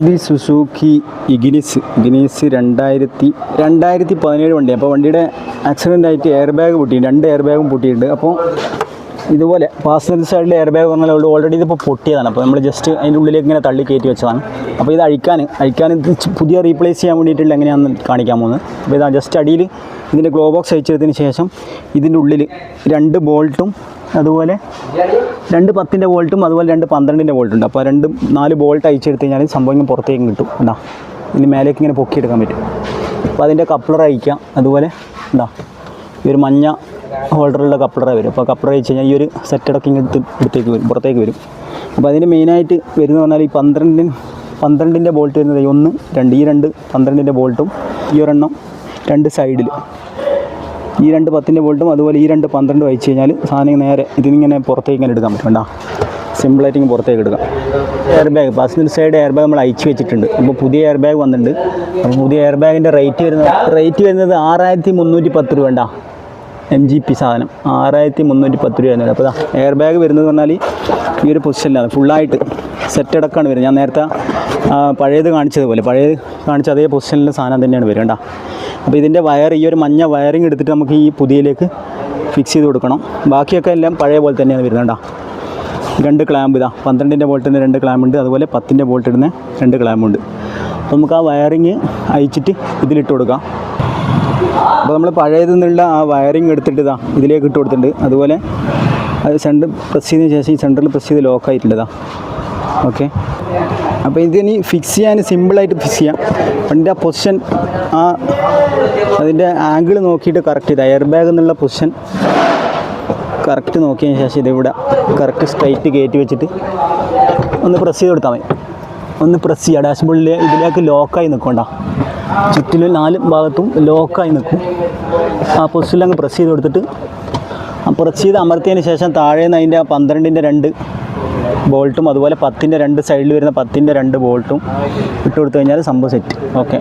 ഇത് Suzuki Ignis Ignis രണ്ടായിരത്തി രണ്ടായിരത്തി പതിനേഴ് വണ്ടി. അപ്പോൾ വണ്ടിയുടെ ആക്സിഡന്റ് ആയിട്ട് എയർ ബാഗ് പൊട്ടി രണ്ട് എയർ ബാഗും പൊട്ടിയിട്ടുണ്ട്. അപ്പോൾ ഇതുപോലെ പാസഞ്ചർ സൈഡിൽ എയർ ബാഗ് പറഞ്ഞാൽ ഓൾറെഡി ഇതിപ്പോൾ പൊട്ടിയതാണ്. അപ്പോൾ നമ്മൾ ജസ്റ്റ് അതിന്റെ ഉള്ളിലേക്ക് ഇങ്ങനെ തള്ളി കയറ്റി വെച്ചതാണ്. അപ്പോൾ ഇത് അഴിക്കാൻ അഴിക്കാൻ ഇത് പുതിയ റീപ്ലേസ് ചെയ്യാൻ വേണ്ടിയിട്ടുള്ള എങ്ങനെയാണെന്ന് കാണിക്കാൻ പോകുന്നത്. അപ്പോൾ ഇതാ ജസ്റ്റ് അടിയിൽ ഇതിന്റെ ഗ്ലോ ബോക്സ് അയച്ചതിന് ശേഷം ഇതിന്റെ ഉള്ളിൽ രണ്ട് ബോൾട്ടും അതുപോലെ രണ്ട് പത്തിന്റെ വോൾട്ടും അതുപോലെ രണ്ട് പന്ത്രണ്ടിന്റെ വോൾട്ടും ഉണ്ട് അപ്പോൾ രണ്ടും നാല് വോൾട്ട് അയച്ചെടുത്ത് കഴിഞ്ഞാൽ സംഭവം ഇങ്ങനെ പുറത്തേക്ക് കിട്ടും. എന്താ ഇനി മേലേക്ക് ഇങ്ങനെ പൊക്കിയെടുക്കാൻ പറ്റും. അപ്പോൾ അതിന്റെ കപ്ലർ അയക്കാം അതുപോലെ എന്താ ഈ ഒരു മഞ്ഞ ഹോൾഡറുള്ള കപ്ലറ വരും അപ്പോൾ കപ്ലർ അയച്ചു കഴിഞ്ഞാൽ ഈ ഒരു സെറ്റടക്കം ഇങ്ങ് ഇങ്ങനെ എടുത്തേക്ക് വരും പുറത്തേക്ക് വരും. അപ്പോൾ അതിന് മെയിനായിട്ട് വരുന്നത് പറഞ്ഞാൽ ഈ പന്ത്രണ്ടിന് പന്ത്രണ്ടിന്റെ ബോൾട്ട് വരുന്നത് ഒന്ന് രണ്ട് ഈ രണ്ട് പന്ത്രണ്ടിന്റെ ബോൾട്ടും ഈ ഒരെണ്ണം രണ്ട് സൈഡിൽ ഈ രണ്ട് പത്തിന്റെ വോൾട്ടും അതുപോലെ ഈ രണ്ട് പന്ത്രണ്ടും അയച്ചു കഴിഞ്ഞാൽ സാധനം നേരെ ഇതിനിങ്ങനെ പുറത്തേക്ക് ഇങ്ങനെ എടുക്കാൻ പറ്റും. കേട്ടോ സിമ്പിളായിട്ട് ഇങ്ങനെ പുറത്തേക്ക് എടുക്കാം. Air bag passenger side air bag നമ്മൾ അയച്ചു വെച്ചിട്ടുണ്ട്. അപ്പോൾ പുതിയ എയർ ബാഗ് വന്നിട്ടുണ്ട്. അപ്പോൾ പുതിയ എയർ ബാഗിന്റെ റേറ്റ് വരുന്നത് റേറ്റ് വരുന്നത് ആറായിരത്തി മുന്നൂറ്റി പത്ത് രൂപ എം ജി പി സാധനം. ആറായിരത്തി മുന്നൂറ്റി പത്ത് രൂപയാണ് വരുന്നത് അപ്പോൾ എയർ ബാഗ് വരുന്നത് പറഞ്ഞാൽ ഈ ഒരു പൊസിഷനിലാണ് ഫുള്ളായിട്ട് സെറ്റ് അടക്കമാണ് വരുന്നത്. ഞാൻ നേരത്തെ പഴയത് കാണിച്ചതുപോലെ പഴയത് കാണിച്ച അതേ പൊസിഷനിലെ സാധനം തന്നെയാണ് വരേണ്ട അപ്പോൾ ഇതിന്റെ വയർ ഈ ഒരു മഞ്ഞ വയറിങ് എടുത്തിട്ട് നമുക്ക് ഈ പുതിയയിലേക്ക് ഫിക്സ് ചെയ്ത് കൊടുക്കണം. ബാക്കിയൊക്കെ എല്ലാം പഴയ പോലെ തന്നെയാണ് വരുന്നത് രണ്ട് ക്ലാമ്പ് ഇതാ പന്ത്രണ്ടിന്റെ ബോൾട്ടിന് രണ്ട് ക്ലാമ്പ് ഉണ്ട്. അതുപോലെ പത്തിന്റെ ബോൾട്ട് ഇടുന്ന രണ്ട് ക്ലാമ്പ് ഉണ്ട്. നമുക്ക് ആ വയറിങ് അയച്ചിട്ട് ഇതിലിട്ട് കൊടുക്കാം. അപ്പോൾ നമ്മൾ പഴയതിൽ നിന്നുള്ള ആ വയറിങ് എടുത്തിട്ട് ഇതാ ഇതിലേക്ക് ഇട്ട് കൊടുത്തിട്ടുണ്ട്. അതുപോലെ അത് സെന്റർ പ്രസ് ചെയ്തതിന് ശേഷം ഈ സെന്ററിൽ പ്രസ് ചെയ്ത് ലോക്ക് ആയിട്ടുള്ളതാ ഓക്കെ അപ്പോൾ ഇതിനി ഫിക്സ് ചെയ്യാൻ സിമ്പിളായിട്ട് ഫിക്സ് ചെയ്യാം. വണ്ടിന്റെ ആ പൊസിഷൻ ആ അതിന്റെ ആംഗിൾ നോക്കിയിട്ട് കറക്റ്റ് ചെയ്ത്. എയർ ബാഗ് എന്നുള്ള പൊസിഷൻ കറക്റ്റ് നോക്കിയതിന് ശേഷം ഇതിവിടെ കറക്റ്റ് സ്ട്രൈറ്റ് കയറ്റി വെച്ചിട്ട് ഒന്ന് പ്രസ് ചെയ്ത് കൊടുത്താൽ മതി. ഒന്ന് പ്രസ് ചെയ്യുക ഡാഷ്ബോർഡിൽ ഇതിലേക്ക് ലോക്കായി നിൽക്കണ്ട ചുറ്റിലും നാല് ഭാഗത്തും ലോക്കായി നിൽക്കും. ആ പൊസിഷനിൽ അങ്ങ് പ്രസ് ചെയ്ത് കൊടുത്തിട്ട് പ്രസ് ചെയ്ത് അമർത്തിയതിന് ശേഷം താഴെ നിന്ന് അതിന്റെ പന്ത്രണ്ടിന്റെ രണ്ട് ബോൾട്ടും അതുപോലെ പത്തിന്റെ രണ്ട് സൈഡിൽ വരുന്ന പത്തിന്റെ രണ്ട് ബോൾട്ടും ഇട്ട് കൊടുത്തു കഴിഞ്ഞാൽ സംഭവം സെറ്റ് ഓക്കെ